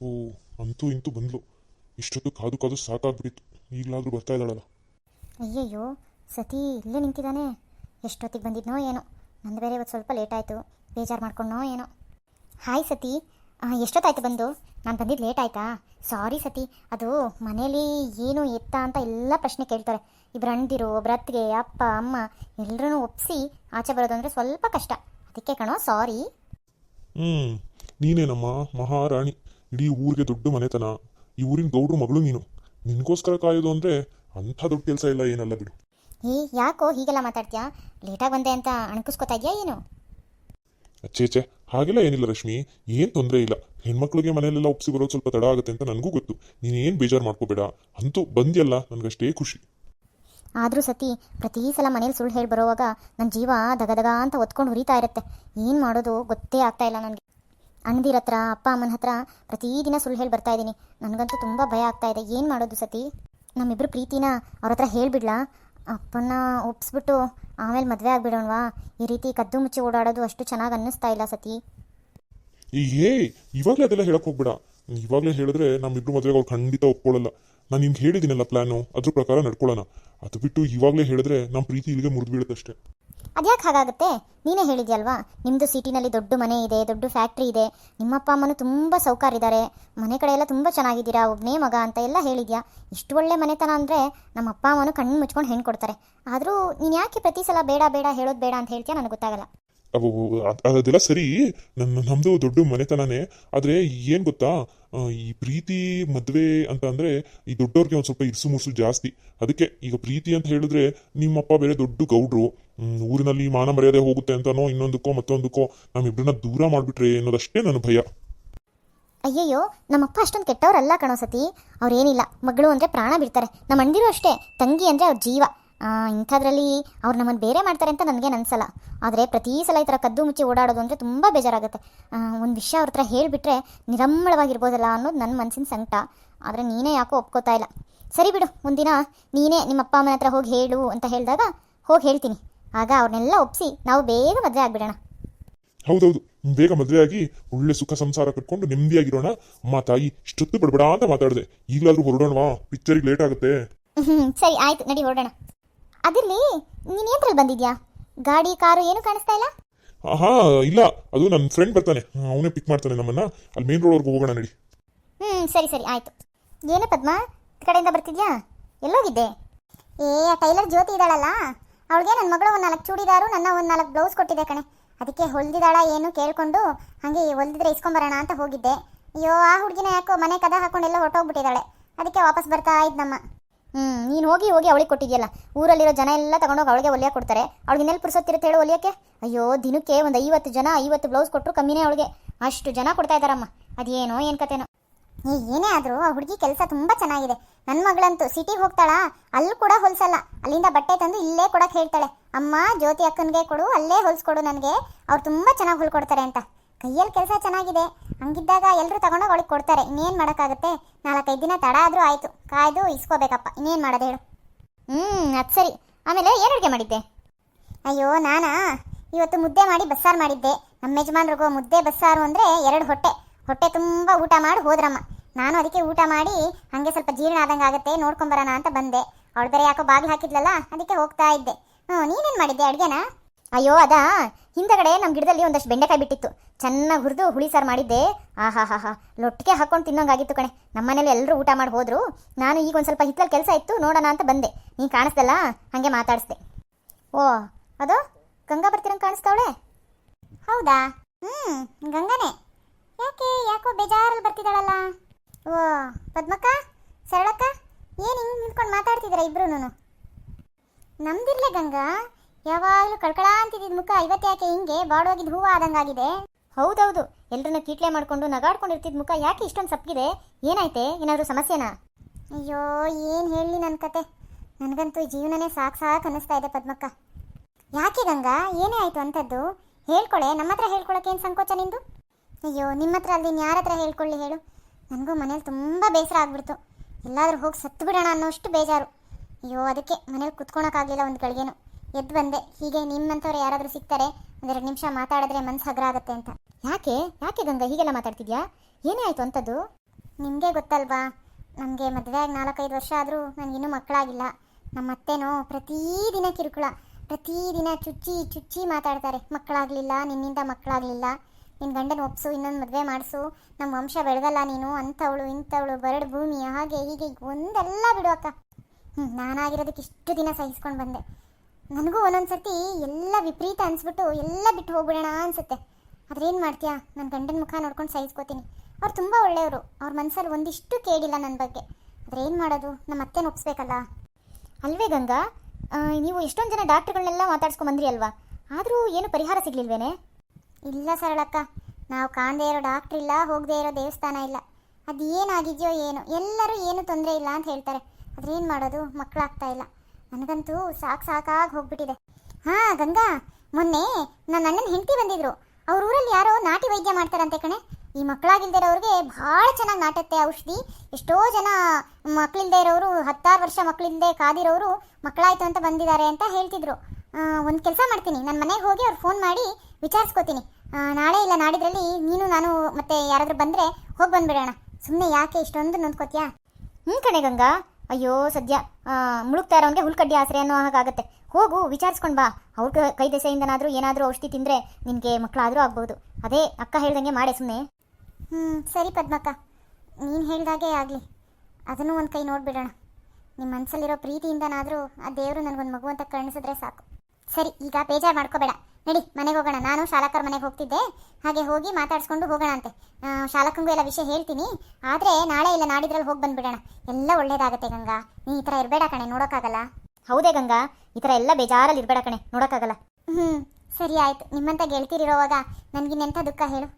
ಓ ಅಂತೂ ಇಂತೂ ಬಂದ್ಲು. ಇಷ್ಟೊತ್ತು ಕಾದು ಕಾದು ಸಾಕಾಗ್ಬಿಟ್ಟಿತ್ತು. ಈಗಲಾದ್ರೂ ಬರ್ತಾ ಇದ್ದಾಳಲ್ಲ. ಅಯ್ಯಯ್ಯೋ ಸತಿ ಇಲ್ಲೇ ನಿಂತಿದ್ದಾನೆ. ಎಷ್ಟೊತ್ತಿಗೆ ಬಂದಿದ್ನೋ ಏನೋ. ನಂದು ಬೇರೆ ಇವತ್ತು ಸ್ವಲ್ಪ ಲೇಟ್ ಆಯಿತು. ಬೇಜಾರು ಮಾಡ್ಕೊಂಡೋ ಏನೋ. ಹಾಯ್ ಸತಿ. ಎಷ್ಟೊತ್ತಾಯ್ತು ಬಂದು? ನಾನು ಬಂದಿದ್ದು ಲೇಟ್ ಆಯ್ತಾ? ಸಾರಿ ಸತಿ. ಅದು ಮನೇಲಿ ಏನು ಎತ್ತ ಅಂತ ಎಲ್ಲ ಪ್ರಶ್ನೆ ಕೇಳ್ತಾರೆ. ಇಬ್ಬರು ಅಂದಿರು ಒಬ್ರ ಅತ್ತಿಗೆ ಅಪ್ಪ ಅಮ್ಮ ಎಲ್ಲರೂ ಒಪ್ಪಿಸಿ ಆಚೆ ಬರೋದು ಅಂದರೆ ಸ್ವಲ್ಪ ಕಷ್ಟ. ಅದಕ್ಕೆ ಕಣೋ ಸಾರಿ ಹ್ಞೂ ನೀನೇನಮ್ಮ? ಮಹಾರಾಣಿ. ಇಡೀ ಊರಿಗೆ ದೊಡ್ಡ ಮನೆತನ. ಈ ಊರಿನ ಗೌಡ್ರ ಮಗಳು ನೀನು. ನಿನಗೋಸ್ಕರ ಕಾಯೋದು ಅಂದ್ರೆ ಅಂಥ ದೊಡ್ಡ ಕೆಲಸ ಇಲ್ಲ ಏನಲ್ಲ ಬಿಡು. ಏ ಯಾಕೋ ಹೀಗೆಲ್ಲ ಮಾತಾಡ್ತೀಯಾ? ಲೇಟಾಗಿ ಬಂದೆ ಅಂತ ಅಣಕಿಸ್ಕೊತಾ ಇದೆಯಾ ಏನು? ಅಚ್ಚೆ ಹಾಗೆಲ್ಲ ಏನಿಲ್ಲ ರಶ್ಮಿ. ಏನು ತೊಂದರೆ ಇಲ್ಲ. ಹೆಣ್ಮಕ್ಳಿಗೆ ಮನೆಯಲ್ಲೆಲ್ಲ ಒಪ್ಸಿ ಬರೋದು ಸ್ವಲ್ಪ ತಡ ಆಗುತ್ತೆ ಅಂತ ನನಗೂ ಗೊತ್ತು. ನೀನೇನು ಬೇಜಾರು ಮಾಡ್ಕೋಬೇಡ. ಅಂತೂ ಬಂದ್ಯಲ್ಲ ನನಗಷ್ಟೇ ಖುಷಿ. ಆದ್ರೂ ಸತಿ ಪ್ರತಿ ಸಲ ಮನೇಲಿ ಸುಳ್ಳು ಹೇಳಿ ಬರೋವಾಗ ನನ್ನ ಜೀವ ದಗದಗ ಅಂತ ಒತ್ಕೊಂಡು ಹುರಿತಾ ಇರುತ್ತೆ. ಏನು ಮಾಡೋದು ಗೊತ್ತೇ ಆಗ್ತಾ ಇಲ್ಲ ನನಗೆ. ಅಣ್ಣದಿರ ಹತ್ರ, ಅಪ್ಪ ಅಮ್ಮನ ಹತ್ರ ಪ್ರತಿದಿನ ಸುಳ್ಳು ಹೇಳಿ ಬರ್ತಾ ಇದ್ದೀನಿ. ನನಗಂತೂ ತುಂಬ ಭಯ ಆಗ್ತಾ ಇದೆ. ಏನು ಮಾಡೋದು ಸತಿ? ನಮ್ಮಿಬ್ಬರು ಪ್ರೀತಿನ ಅವ್ರ ಹತ್ರ ಹೇಳಿಬಿಡ್ಲಾ? ಅಪ್ಪನ ಒಪ್ಸ್ಬಿಟ್ಟು ಆಮೇಲೆ ಮದುವೆ ಆಗ್ಬಿಡೋಣವಾ? ಈ ರೀತಿ ಕದ್ದು ಮುಚ್ಚಿ ಓಡಾಡೋದು ಅಷ್ಟು ಚೆನ್ನಾಗಿ ಅನ್ನಿಸ್ತಾ ಇಲ್ಲ ಸತಿ. ಏ ಇವಾಗಲೇ ಅದೆಲ್ಲ ಹೇಳಕ್ಕೆ ಹೋಗ್ಬೇಡ. ಇವಾಗಲೇ ಹೇಳಿದ್ರೆ ನಮ್ಮಿಬ್ರು ಮದುವೆಗೆ ಅವ್ರು ಖಂಡಿತ ಒಪ್ಕೊಳ್ಳಲ್ಲ ನಾನು ನಿಮ್ಗೆ ಹೇಳಿದ್ದೀನಲ್ಲ ಪ್ಲಾನು ಅದ್ರ ಪ್ರಕಾರ ನಡ್ಕೊಳ್ಳೋಣ ಅದು ಬಿಟ್ಟು ಇವಾಗಲೇ ಹೇಳಿದ್ರೆ ನಮ್ಮ ಪ್ರೀತಿ ಇಲ್ಲಿಗೆ ಮುರಿದು ಬೀಳುತ್ತಷ್ಟೇ ಅದ್ಯಾಕೆ ಹಾಗಾಗುತ್ತೆ? ನೀನೇ ಹೇಳಿದ್ಯಲ್ವಾ? ನಿಮ್ಮದು ಸಿಟಿನಲ್ಲಿ ದೊಡ್ಡ ಮನೆ ಇದೆ ದೊಡ್ಡ ಫ್ಯಾಕ್ಟ್ರಿ ಇದೆ. ನಿಮ್ಮಪ್ಪ ಅಮ್ಮನ ತುಂಬ ಸೌಕಾರಿದ್ದಾರೆ ಮನೆ ಕಡೆ ಎಲ್ಲ ತುಂಬ ಚೆನ್ನಾಗಿದ್ದೀರಾ? ಒಬ್ಬನೇ ಮಗ ಅಂತ ಎಲ್ಲ ಹೇಳಿದ್ಯಾ? ಇಷ್ಟು ಒಳ್ಳೆ ಮನೆತನ ಅಂದರೆ ನಮ್ಮ ಅಪ್ಪ ಅಮ್ಮನೂ ಕಣ್ಣು ಮುಚ್ಕೊಂಡು ಹೆಣ್ಣು ಕೊಡ್ತಾರೆ ಆದರೂ ನೀನು ಯಾಕೆ ಪ್ರತಿ ಸಲ ಬೇಡ ಬೇಡ ಹೇಳೋದು ಬೇಡ ಅಂತ ಹೇಳ್ತೀಯಾ? ನನಗೆ ಗೊತ್ತಾಗಲ್ಲ. ಅವು ಅದೆಲ್ಲ ಸರಿ. ನನ್ನ ನಮ್ಮದು ದೊಡ್ಡ ಮನೆತನನೇ. ಆದರೆ ಏನು ಗೊತ್ತಾ? ಈ ಪ್ರೀತಿ ಮದುವೆ ಅಂತ ಅಂದರೆ ಈ ದೊಡ್ಡವ್ರಿಗೆ ಒಂದು ಸ್ವಲ್ಪ ಇರ್ಸು ಮುರ್ಸು ಜಾಸ್ತಿ. ಅದಕ್ಕೆ ಈಗ ಪ್ರೀತಿ ಅಂತ ಹೇಳಿದ್ರೆ ನಿಮ್ಮಪ್ಪ ಬೇರೆ ದೊಡ್ಡ ಗೌಡ್ರು. ಊರಿನಲ್ಲಿ ಮಾನ ಮರ್ಯಾದೆ ಹೋಗುತ್ತೆ ಅಂತನೋ, ಇನ್ನೊಂದಕ್ಕೋ, ಮತ್ತೊಂದಕ್ಕೋ ನಮ್ಮಿಬ್ಬರನ್ನ ದೂರ ಮಾಡಿಬಿಟ್ರೆ ಅನ್ನೋದಷ್ಟೇ ನನ್ನ ಭಯ. ಅಯ್ಯಯ್ಯೋ, ನಮ್ಮಪ್ಪ ಅಷ್ಟೊಂದು ಕೆಟ್ಟವರಲ್ಲ ಕಣೋ ಸತಿ. ಅವ್ರೇನಿಲ್ಲ ಮಗಳು ಅಂದ್ರೆ ಪ್ರಾಣ ಬಿಡ್ತಾರೆ. ನಮ್ಮ ಅಣ್ದಿರು ಅಷ್ಟೇ, ತಂಗಿ ಅಂದ್ರೆ ಅವ್ರ ಜೀವ. ಇಂಥದ್ರಲ್ಲಿ ಅವ್ರು ನಮ್ಮನ್ನು ಬೇರೆ ಮಾಡ್ತಾರೆ ಅಂತ ನನಗೆ ಅನ್ಸಲ್ಲ ಆದರೆ ಪ್ರತಿ ಸಲ ಈ ಥರ ಕದ್ದು ಮುಚ್ಚಿ ಓಡಾಡೋದು ಅಂದರೆ ತುಂಬ ಬೇಜಾರಾಗುತ್ತೆ. ಒಂದು ವಿಷಯ ಅವ್ರ ಹತ್ರ ಹೇಳಿಬಿಟ್ರೆ ನಿರಮ್ಮಳವಾಗಿರ್ಬೋದಲ್ಲ ಅನ್ನೋದು ನನ್ನ ಮನಸ್ಸಿನ ಸಂಕಟ. ಆದರೆ ನೀನೇ ಯಾಕೋ ಒಪ್ಕೋತಾ ಇಲ್ಲ. ಸರಿ ಬಿಡು ಒಂದಿನ ನೀನೇ ನಿಮ್ಮ ಅಪ್ಪ ಅಮ್ಮನ ಹತ್ರ ಹೋಗಿ ಹೇಳು ಅಂತ ಹೇಳಿದಾಗ ಹೋಗಿ ಹೇಳ್ತೀನಿ. ಆಗ ಅವ್ರನ್ನೆಲ್ಲ ಒಪ್ಪಿಸಿ ನಾವು ಬೇಗ ಮದುವೆ ಆಗಿಬಿಡೋಣ. ಹೌದೌದು ಬೇಗ ಮದುವೆ ಆಗಿ ಒಳ್ಳೆ ಸುಖ ಸಂಸಾರ ಕಟ್ಕೊಂಡು ನೆಮ್ಮದಿಯಾಗಿರೋಣ. ಅಮ್ಮ ತಾಯಿ ಇಷ್ಟೊತ್ತು ಬಡಬಡ ಅಂತ ಮಾತಾಡಿದೆ. ಈಗಲಾದ್ರೂ ಹೊರಡೋಣವಾ? ಪಿಕ್ಚರಿಗೆ ಲೇಟ್ ಆಗುತ್ತೆ. ಹ್ಞೂ ಸರಿ ಆಯ್ತು ನಡಿ ಹೊರಡೋಣ. ಅದಿರಲಿ ನೀನು ಏನ್ರಲ್ಲಿ ಬಂದಿದ್ಯಾ? ಗಾಡಿ ಕಾರು ಏನು ಕಾಣಿಸ್ತಾ ಇಲ್ಲ? ಹಾ ಇಲ್ಲ. ಅದು ನನ್ನ ಫ್ರೆಂಡ್ ಬರ್ತಾನೆ. ಅವನೇ ಪಿಕ್ ಮಾಡ್ತಾನೆ ನಮ್ಮನ್ನ. ಅಲ್ಲಿ ಮೇನ್ ರೋಡ್ವರೆಗೂ ಹೋಗೋಣ ನಡಿ. ಹ್ಞೂ ಸರಿ ಸರಿ ಆಯಿತು. ಏನ ಪದ್ಮ ಈ ಕಡೆಯಿಂದ ಬರ್ತಿದ್ಯಾ? ಎಲ್ಲೋಗಿದ್ದೆ? ಏ ಆ ಟೈಲರ್ ಜ್ಯೋತಿ ಇದ್ದಾಳಲ್ಲ? ಅವಳಿಗೆ ನನ್ನ ಮಗಳು ಒಂದು ನಾಲ್ಕು ಚೂಡಿದಾರು ನನ್ನ ಒಂದು ನಾಲ್ಕು ಬ್ಲೌಸ್ ಕೊಟ್ಟಿದ್ದೆ ಕಣೆ. ಅದಕ್ಕೆ ಹೊಲ್ದಿದಾಳ ಏನು ಕೇಳ್ಕೊಂಡು ಹಾಗೆ ಹೊಲ್ದಿದ್ರೆ ಇಸ್ಕೊಂಬರೋಣ ಅಂತ ಹೋಗಿದ್ದೆ. ಅಯ್ಯೋ ಆ ಹುಡುಗಿನ ಯಾಕೋ ಮನೆ ಕದ ಹಾಕೊಂಡೆಲ್ಲ ಹೊರಟೋಗ್ಬಿಟ್ಟಿದ್ದಾಳೆ. ಅದಕ್ಕೆ ವಾಪಸ್ ಬರ್ತಾ ಇದ್ನಮ್ಮ ಹ್ಞೂ ನೀನು ಹೋಗಿ ಹೋಗಿ ಅವಳಿಗೆ ಕೊಟ್ಟಿದ್ಯಲ್ಲ. ಊರಲ್ಲಿರೋ ಜನ ಎಲ್ಲ ತಗೊಂಡೋಗಿ ಅವಳಿಗೆ ಒಲಿಯಾ ಕೊಡ್ತಾರೆ. ಅವಳಿಗೆ ಇನ್ನೆಲ್ಲಿ ಪುರ್ಸೊತ್ತಿರುತ್ತೆ ಹೇಳು ಒಲಿಯಕ್ಕೆ? ಅಯ್ಯೋ, ದಿನಕ್ಕೆ ಒಂದು ಐವತ್ತು ಜನ, ಐವತ್ತು ಬ್ಲೌಸ್ ಕೊಟ್ಟರು ಕಮ್ಮಿನೇ ಅವಳಿಗೆ. ಅಷ್ಟು ಜನ ಕೊಡ್ತಾ ಇದ್ದಾರಮ್ಮ. ಅದೇನೋ, ಏನು ಕತೆನೋ. ಏನೇ ಆದರೂ ಆ ಹುಡುಗಿ ಕೆಲಸ ತುಂಬ ಚೆನ್ನಾಗಿದೆ. ನನ್ನ ಮಗಳಂತೂ ಸಿಟಿಗೆ ಹೋಗ್ತಾಳಾ? ಅಲ್ಲಿ ಕೂಡ ಹೊಲ್ಸಲ್ಲ. ಅಲ್ಲಿಂದ ಬಟ್ಟೆ ತಂದು ಇಲ್ಲೇ ಕೊಡಕ್ಕೆ ಹೇಳ್ತಾಳೆ. ಅಮ್ಮ, ಜ್ಯೋತಿ ಅಕ್ಕನಿಗೆ ಕೊಡು, ಅಲ್ಲೇ ಹೊಲ್ಸ್ಕೊಡು ನನಗೆ. ಅವ್ರು ತುಂಬ ಚೆನ್ನಾಗಿ ಹೊಲ್ಕೊಡ್ತಾರೆ ಅಂತ. ಕೈಯಲ್ಲಿ ಕೆಲಸ ಚೆನ್ನಾಗಿದೆ. ಹಂಗಿದ್ದಾಗ ಎಲ್ಲರೂ ತಗೊಂಡೋಗಿ ಅವಳಿಗೆ ಕೊಡ್ತಾರೆ. ಇನ್ನೇನು ಮಾಡೋಕ್ಕಾಗುತ್ತೆ? ನಾಲ್ಕೈದು ದಿನ ತಡ ಆದರೂ ಆಯಿತು. ಕಾಯ್ದು ಇಸ್ಕೋಬೇಕಪ್ಪ. ಇನ್ನೇನು ಮಾಡೋದು ಹೇಳು. ಹ್ಞೂ ಅದು ಸರಿ. ಆಮೇಲೆ ಏನು ಅಡುಗೆ ಮಾಡಿದ್ದೆ? ಅಯ್ಯೋ, ನಾನಾ? ಇವತ್ತು ಮುದ್ದೆ ಮಾಡಿ ಬಸ್ಸಾರು ಮಾಡಿದ್ದೆ. ನಮ್ಮ ಯಜಮಾನ್ರಿಗೂ ಮುದ್ದೆ ಬಸ್ಸಾರು ಅಂದರೆ ಎರಡು ಹೊಟ್ಟೆ. ಹೊಟ್ಟೆ ತುಂಬ ಊಟ ಮಾಡಿ, ಹೋದ್ರಮ್ಮ. ನಾನು ಅದಕ್ಕೆ ಊಟ ಮಾಡಿ ಹಾಗೆ ಸ್ವಲ್ಪ ಜೀರ್ಣ ಆದಂಗೆ ಆಗುತ್ತೆ ನೋಡ್ಕೊಂಬರೋಣ ಅಂತ ಬಂದೆ. ಅವಳು ಬೇರೆ ಯಾಕೋ ಬಾಗಿಲು ಹಾಕಿದ್ಲಲ್ಲ, ಅದಕ್ಕೆ ಹೋಗ್ತಾ ಇದ್ದೆ. ಹ್ಞೂ ನೀನೇನು ಮಾಡಿದ್ದೆ? ಅಡುಗೆನಾ? ಅಯ್ಯೋ, ಅದಾ? ಹಿಂದಗಡೆ ನಮ್ಮ ಗಿಡದಲ್ಲಿ ಒಂದಷ್ಟು ಬೆಂಡೆಕಾಯಿ ಬಿಟ್ಟಿತ್ತು. ಚೆನ್ನಾಗಿ ಹುರಿದು ಹುಳಿ ಸಾರು ಮಾಡಿದ್ದೆ. ಆಹಾ ಹಾ ಹಾ ಲೊಟ್ಟಿಗೆ ಹಾಕೊಂಡು ತಿನ್ನೋಂಗಾಗಿತ್ತು ಕಣೆ. ನಮ್ಮನೇಲಿ ಎಲ್ಲರೂ ಊಟ ಮಾಡಿ ಹೋದ್ರು. ನಾನು ಈಗ ಒಂದು ಸ್ವಲ್ಪ ಹಿತ್ತಲಲ್ಲಿ ಕೆಲಸ ಇತ್ತು, ನೋಡೋಣ ಅಂತ ಬಂದೆ. ನೀನು ಕಾಣಿಸ್ದಲ್ಲ? ಹಾಗೆ ಮಾತಾಡಿಸ್ದೆ. ಓ, ಅದು? ಗಂಗಾ ಬರ್ತಿರಂಗೆ ಕಾಣಿಸ್ತಾವಳೆ? ಹೌದಾ? ಹ್ಞೂ ಗಂಗಾನೇ. ಯಾಕೆ, ಯಾಕೋ ಬೇಜಾರಲ್ಲಿ ಬರ್ತಿದ್ದಾಳಲ್ಲ ಓ, ಪದ್ಮಕ್ಕ? ಸರಳಕ್ಕ ಏನು ಹಿಂಗೆ ನಿಂತ್ಕೊಂಡು ಮಾತಾಡ್ತಿದ್ದೀರಾ ಇಬ್ರು ನಮ್ದಿರ್ಲೆ ಗಂಗಾ. ಯಾವಾಗಲೂ ಕಳ್ಕಳ ಅಂತಿದ್ದ ಮುಖ ಇವತ್ತ್ಯಾಕೆ ಹಿಂಗೆ ಬಾಡೋಗಿದ್ದು ಹೂವು ಆದಂಗಾಗಿದೆ ಹೌದೌದು, ಎಲ್ರನ್ನ ಕೀಟ್ಲೆ ಮಾಡ್ಕೊಂಡು ನಗಾಡ್ಕೊಂಡಿರ್ತಿದ್ ಮುಖ ಯಾಕೆ ಇಷ್ಟೊಂದು ಸಪ್ಪಗಿದೆ ಏನಾಯ್ತೆ? ಏನಾದರೂ ಸಮಸ್ಯೆನಾ? ಅಯ್ಯೋ, ಏನು ಹೇಳಿ ನನ್ನ ಕತೆ? ನನಗಂತೂ ಜೀವನನೇ ಸಾಕು ಸಾಕು ಅನ್ನಿಸ್ತಾ ಇದೆ ಪದ್ಮಕ್ಕ. ಯಾಕೆ ಗಂಗಾ? ಏನೇ ಆಯಿತು ಅಂಥದ್ದು? ಹೇಳ್ಕೊಳೆ, ನಮ್ಮ ಹತ್ರ ಹೇಳ್ಕೊಳಕ್ಕೆ ಏನು ಸಂಕೋಚ ನಿಂದು? ಅಯ್ಯೋ, ನಿಮ್ಮ ಹತ್ರ ಅಲ್ಲಿ ಯಾರ ಹತ್ರ ಹೇಳ್ಕೊಳ್ಳಿ ಹೇಳು. ನನಗೂ ಮನೇಲಿ ತುಂಬ ಬೇಸರ ಆಗ್ಬಿಡ್ತು. ಎಲ್ಲಾದರೂ ಹೋಗಿ ಸತ್ತು ಬಿಡೋಣ ಅನ್ನೋಷ್ಟು ಬೇಜಾರು. ಅಯ್ಯೋ, ಅದಕ್ಕೆ ಮನೇಲಿ ಕುತ್ಕೊಳಕ್ಕಾಗಲಿಲ್ಲ ಒಂದು ಗಳಿಗೆನು. ಎದ್ದು ಬಂದೆ. ಹೀಗೆ ನಿಮ್ಮಂಥವ್ರು ಯಾರಾದರೂ ಸಿಗ್ತಾರೆ ಒಂದೆರಡು ನಿಮಿಷ ಮಾತಾಡಿದ್ರೆ ಮನ್ಸು ಹಗ್ರ ಆಗುತ್ತೆ ಅಂತ. ಯಾಕೆ? ಯಾಕೆ ಗಂಗಾ? ಹೀಗೆಲ್ಲ ಮಾತಾಡ್ತಿದ್ಯಾ? ಏನೇ ಆಯಿತು ಅಂಥದ್ದು? ನಿಮಗೆ ಗೊತ್ತಲ್ವಾ? ನಮಗೆ ಮದುವೆ ಆಗಿ ನಾಲ್ಕೈದು ವರ್ಷ ಆದರೂ ಇನ್ನೂ ಮಕ್ಕಳಾಗಿಲ್ಲ. ನಮ್ಮ ಅತ್ತೆನೋ ಪ್ರತಿದಿನ ಕಿರುಕುಳ ಪ್ರತಿದಿನ ಚುಚ್ಚಿ ಚುಚ್ಚಿ ಮಾತಾಡ್ತಾರೆ. ಮಕ್ಕಳಾಗಲಿಲ್ಲ ನಿನ್ನಿಂದ ಮಕ್ಕಳಾಗಲಿಲ್ಲ. ನಿನ್ನ ಗಂಡನ ಒಪ್ಸು ಇನ್ನೊಂದು ಮದುವೆ ಮಾಡಿಸು. ನಮ್ಮ ವಂಶ ಬೆಳಗಲ್ಲ ನೀನು. ಅಂಥವಳು ಇಂಥವಳು ಬರಡು ಭೂಮಿ ಹಾಗೆ ಹೀಗೆ ಒಂದೆಲ್ಲ ಬಿಡು ಅಕ್ಕ. ಹ್ಞೂ ನಾನಾಗಿರೋದಕ್ಕೆ ಇಷ್ಟು ದಿನ ಸಹಿಸ್ಕೊಂಡು ಬಂದೆ. ನನಗೂ ಒಂದೊಂದು ಸರ್ತಿ ಎಲ್ಲ ವಿಪರೀತ ಅನ್ಸ್ಬಿಟ್ಟು ಎಲ್ಲ ಬಿಟ್ಟು ಹೋಗ್ಬಿಡೋಣ ಅನ್ಸುತ್ತೆ. ಆದ್ರೆ ಏನು ಮಾಡ್ತೀಯಾ? ನನ್ನ ಗಂಡನ ಮುಖ ನೋಡ್ಕೊಂಡು ಸಹಿಸ್ಕೋತೀನಿ. ಅವ್ರು ತುಂಬ ಒಳ್ಳೆಯವರು. ಅವ್ರ ಮನಸ್ಸಲ್ಲಿ ಒಂದಿಷ್ಟು ಕೇಳಿಲ್ಲ ನನ್ನ ಬಗ್ಗೆ. ಆದ್ರೆ ಏನು ಮಾಡೋದು? ನಮ್ಮ ಅತ್ತೆ ಒಪ್ಸ್ಬೇಕಲ್ಲ? ಅಲ್ವೇ ಗಂಗಾ? ನೀವು ಎಷ್ಟೊಂದು ಜನ ಡಾಕ್ಟ್ರುಗಳನ್ನೆಲ್ಲ ಮಾತಾಡ್ಸ್ಕೊಂಡ್ ಬಂದ್ರಿ ಅಲ್ವಾ? ಆದರೂ ಏನು ಪರಿಹಾರ ಸಿಗ್ಲಿಲ್ವೇನೆ? ಇಲ್ಲ ಸರಳಕ್ಕ. ನಾವು ಕಾಣದೇ ಇರೋ ಡಾಕ್ಟ್ರ್ ಇಲ್ಲ, ಹೋಗದೇ ಇರೋ ದೇವಸ್ಥಾನ ಇಲ್ಲ. ಅದು ಏನಾಗಿದೆಯೋ ಏನು. ಎಲ್ಲರೂ ಏನು ತೊಂದರೆ ಇಲ್ಲ ಅಂತ ಹೇಳ್ತಾರೆ. ಅದ್ರೇನು ಮಾಡೋದು? ಮಕ್ಕಳಾಗ್ತಾ ಇಲ್ಲ. ನನಗಂತೂ ಸಾಕು ಸಾಕಾಗಿ ಹೋಗ್ಬಿಟ್ಟಿದೆ. ಹಾ, ಗಂಗಾ, ಮೊನ್ನೆ ನನ್ನ ಅಣ್ಣನ ಹೆಂಡತಿ ಬಂದಿದ್ರು. ಅವ್ರ ಊರಲ್ಲಿ ಯಾರೋ ನಾಟಿ ವೈದ್ಯ ಮಾಡ್ತಾರಂತೆ ಕಣೆ. ಈ ಮಕ್ಕಳಾಗಿಲ್ದೇ ಇರೋರಿಗೆ ಭಾಳ ಚೆನ್ನಾಗಿ ನಾಟತ್ತೆ ಔಷಧಿ. ಎಷ್ಟೋ ಜನ ಮಕ್ಕಳಿಲ್ದೇ ಇರೋರು, ಹತ್ತಾರು ವರ್ಷ ಮಕ್ಕಳಿಲ್ದೇ ಕಾದಿರೋರು ಮಕ್ಕಳಾಯ್ತು ಅಂತ ಬಂದಿದ್ದಾರೆ ಅಂತ ಹೇಳ್ತಿದ್ರು. ಒಂದು ಕೆಲಸ ಮಾಡ್ತೀನಿ. ನನ್ನ ಮನೆಗೆ ಹೋಗಿ ಅವ್ರು ಫೋನ್ ಮಾಡಿ ವಿಚಾರಿಸ್ಕೋತೀನಿ. ನಾಳೆ ಇಲ್ಲ ನಾಡಿದ್ರಲ್ಲಿ ನೀನು, ನಾನು ಮತ್ತೆ ಯಾರಾದರೂ ಬಂದರೆ ಹೋಗಿ ಬಂದ್ಬಿಡೋಣ. ಸುಮ್ಮನೆ ಯಾಕೆ ಇಷ್ಟೊಂದು ನೊಂದ್ಕೋತೀಯಾ? ಹ್ಞೂ ಕಣೆ ಗಂಗಾ. ಅಯ್ಯೋ, ಸದ್ಯ ಮುಳುಗ್ತಾ ಇರೋನ್ಗೆ ಹುಲ್ಕಡ್ಡಿ ಆಸರೆ ಅನ್ನೋ ಹಾಗಾಗತ್ತೆ. ಹೋಗು, ವಿಚಾರಿಸ್ಕೊಂಡು ಬಾ. ಅವ್ರ ಕೈ ದೆಸೆಯಿಂದನಾದರೂ ಏನಾದರೂ ಔಷಧಿ ತಿಂದರೆ ನಿನಗೆ ಮಕ್ಕಳಾದರೂ ಆಗ್ಬೋದು. ಅದೇ ಅಕ್ಕ ಹೇಳ್ದಂಗೆ ಮಾಡೆ ಸುಮ್ಮನೆ ಹ್ಞೂ ಸರಿ ಪದ್ಮಕ್ಕ. ನೀನು ಹೇಳ್ದಾಗೆ ಆಗಲಿ. ಅದನ್ನು ಒಂದು ಕೈ ನೋಡಿಬಿಡೋಣ. ನಿಮ್ಮ ಮನಸ್ಸಲ್ಲಿರೋ ಪ್ರೀತಿಯಿಂದನಾದರೂ ಆ ದೇವರು ನನಗೊಂದು ಮಗು ಅಂತ ಕಣಿಸಿದ್ರೆ ಸಾಕು. ಸರಿ, ಈಗ ಬೇಜಾರು ಮಾಡ್ಕೋಬೇಡ. ನಡಿ, ಮನೆಗೆ ಹೋಗೋಣ. ನಾನು ಶಾಲಕರ ಮನೆಗೆ ಹೋಗ್ತಿದ್ದೆ. ಹಾಗೆ ಹೋಗಿ ಮಾತಾಡ್ಸ್ಕೊಂಡು ಹೋಗೋಣ ಅಂತೆ. ಶಾಲಕಂಗೂ ಎಲ್ಲ ವಿಷಯ ಹೇಳ್ತೀನಿ. ಆದರೆ ನಾಳೆ ಇಲ್ಲ, ನಾಡಿದ್ರಲ್ಲಿ ಹೋಗಿ ಬಂದ್ಬಿಡೋಣ. ಎಲ್ಲ ಒಳ್ಳೇದಾಗತ್ತೆ ಗಂಗಾ. ನೀ ಈ ಥರ ಇರಬೇಡ ಕಣೆ, ನೋಡೋಕ್ಕಾಗಲ್ಲ. ಹೌದೇ ಗಂಗಾ, ಈ ಥರ ಎಲ್ಲ ಬೇಜಾರಲ್ಲಿ ಇರಬೇಡ ಕಣೆ, ನೋಡೋಕ್ಕಾಗಲ್ಲ. ಹ್ಞೂ ಸರಿ ಆಯಿತು. ನಿಮ್ಮಂತ ಗೆಳ್ತೀರಿರೋವಾಗ ನನಗಿನ್ನೆಂಥ ದುಃಖ ಹೇಳು.